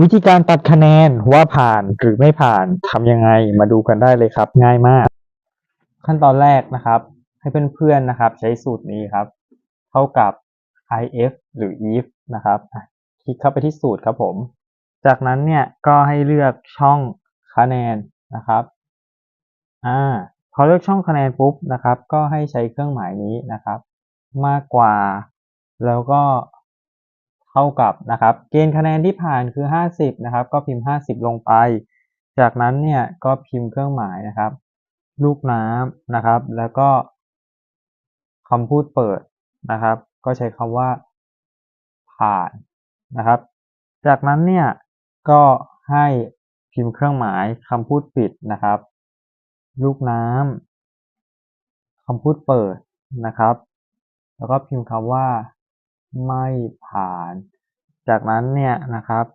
วิธีการตัดคะแนนว่าผ่านหรือไม่ผ่านทำยังไงมาดูกันได้เลยครับ ง่ายมาก ขั้นตอนแรกนะครับ ให้เพื่อนๆนะครับ ใช้สูตรนี้ครับ เท่ากับ if หรือ if นะครับคลิกเข้าไปที่สูตรครับผม จากนั้นเนี่ยก็ให้เลือกช่องคะแนนนะครับอ่าพอเลือกช่องคะแนนปุ๊บนะครับ ก็ให้ใช้เครื่องหมายนี้นะครับ มากกว่า แล้วก็ เท่ากับนะครับเกณฑ์คะแนนที่ผ่านคือ 50นะครับก็พิมพ์ 50 ลงไป จากนั้นเนี่ยก็พิมพ์เครื่องหมายนะครับ ลูกน้ำนะครับ แล้วก็คำพูดเปิดนะครับ ก็ใช้คำว่าผ่านนะครับ จากนั้นเนี่ยก็ให้พิมพ์เครื่องหมายคำพูดปิดนะครับ ลูกน้ำคำพูดเปิดนะครับ แล้วก็พิมพ์คำว่า ไม่ผ่าน จากนั้นเนี่ยนะครับ